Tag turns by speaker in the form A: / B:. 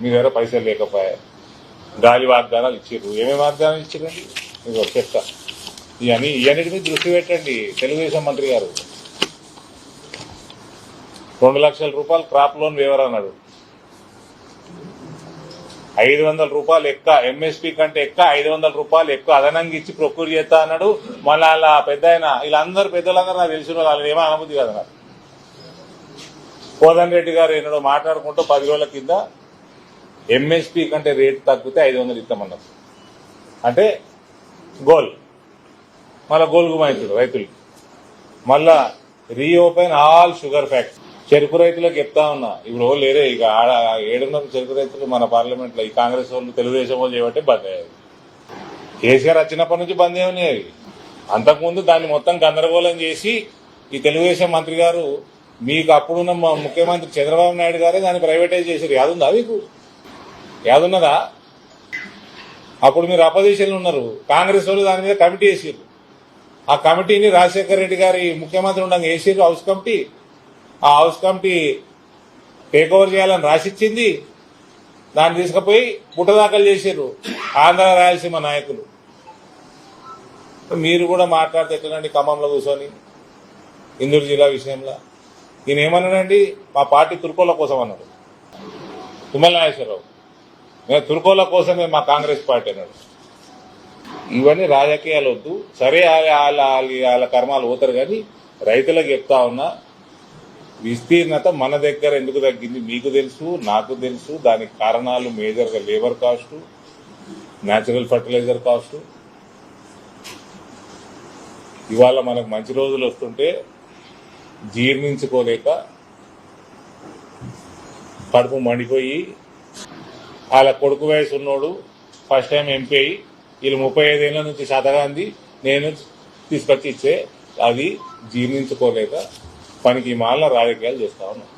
A: మీ దగ్గర పైసలు లేకపోయా గాలి వాగ్దానాలు ఇచ్చారు ఏమేమి వాగ్దానాలు ఇచ్చారండి ఒక చెప్తా. ఇవన్నీ ఇవన్నిటి మీద దృష్టి పెట్టండి తెలుగుదేశం మంత్రి గారు. రెండు లక్షల రూపాయలు క్రాప్ లోన్ వివరన్నాడు ఐదు వందల రూపాయలు ఎక్క ఎంఎస్పి కంటే ఎక్క ఐదు వందల రూపాయలు ఎక్కువ అదనంగా ఇచ్చి ప్రొక్యూర్ చేస్తా అన్నాడు. మళ్ళీ అలా పెద్ద ఆయన వీళ్ళందరూ పెద్దలందరూ నాకు తెలిసిన వాళ్ళు ఏమో అనుమతి కదా నాకు. రెడ్డి గారు ఎన్నడో మాట్లాడుకుంటూ పది రోజుల కింద ఎంఎస్పి కంటే రేటు తగ్గితే ఐదు వందలు ఇస్తామన్నారు. అంటే గోల్ మళ్ళా గోల్ గుమాయించుడు రైతులు. మళ్ళా రీఓపెన్ ఆల్ షుగర్ ఫ్యాక్టరీ చెరుకు రైతులకు చెప్తా ఉన్నా. ఇప్పుడు లేరే ఇక ఆడ ఏడున్నర చెరుకు రైతులు మన పార్లమెంట్లో ఈ కాంగ్రెస్ వాళ్ళు తెలుగుదేశం వాళ్ళు చేయబట్టే బంద్ అయ్యాయి కేసీఆర్ వచ్చినప్పటి నుంచి బంద్ ఏమని అంతకుముందు దాన్ని మొత్తం గందరగోళం చేసి ఈ తెలుగుదేశం మంత్రి గారు మీకు అప్పుడున్న మా ముఖ్యమంత్రి చంద్రబాబు నాయుడు గారే దాన్ని ప్రైవేటైజ్ చేశారు. యాదుందా మీకు? యాదున్నదా? అప్పుడు మీరు అపోజిషన్లు ఉన్నారు. కాంగ్రెస్ వాళ్ళు దాని మీద కమిటీ వేసారు ఆ కమిటీని రాజశేఖర రెడ్డి గారి ముఖ్యమంత్రి ఉండగా వేసారు హౌస్ కమిటీ. ఆ హౌస్ కమిటీ టేక్ ఓవర్ చేయాలని రాసిచ్చింది. దాన్ని తీసుకుపోయి పుట్టదాఖలు చేసారు ఆంధ్ర రాయలసీమ నాయకులు. మీరు కూడా మాట్లాడితే ఎట్లనండి ఖమ్మంలో కూర్చొని? ఇందూరు జిల్లా విషయంలో. ఈయన ఏమన్నాడండి? మా పార్టీ తుర్కోల కోసం అన్నాడు. తుమ్మల నాగేశ్వరరావు. మేము తుర్కోల కోసమే మా కాంగ్రెస్ పార్టీ అన్నాడు. ఇవన్నీ రాజకీయాలు వద్దు. సరే వాళ్ళ వాళ్ళ వాళ్ళ- కర్మాలు పోతారు కానీ రైతులకు చెప్తా ఉన్నా విస్తీర్ణత మన దగ్గర ఎందుకు తగ్గింది? మీకు తెలుసు నాకు తెలుసు. దానికి కారణాలు మేజర్గా labour cost natural fertiliser cost. ఇవాళ మనకు మంచి రోజులు వస్తుంటే జీర్ణించుకోలేక కడుపు మండిపోయి వాళ్ళ కొడుకు వయసు ఉన్నోడు ఫస్ట్ టైం ఎంపీ అయ్యి వీళ్ళు ముప్పై ఐదేళ్ళ నుంచి శతగాంది నేను తీసుకొచ్చి ఇచ్చే అది జీర్ణించుకోలేక పనికి మాల రాజకీయాలు చేస్తా ఉన్నాను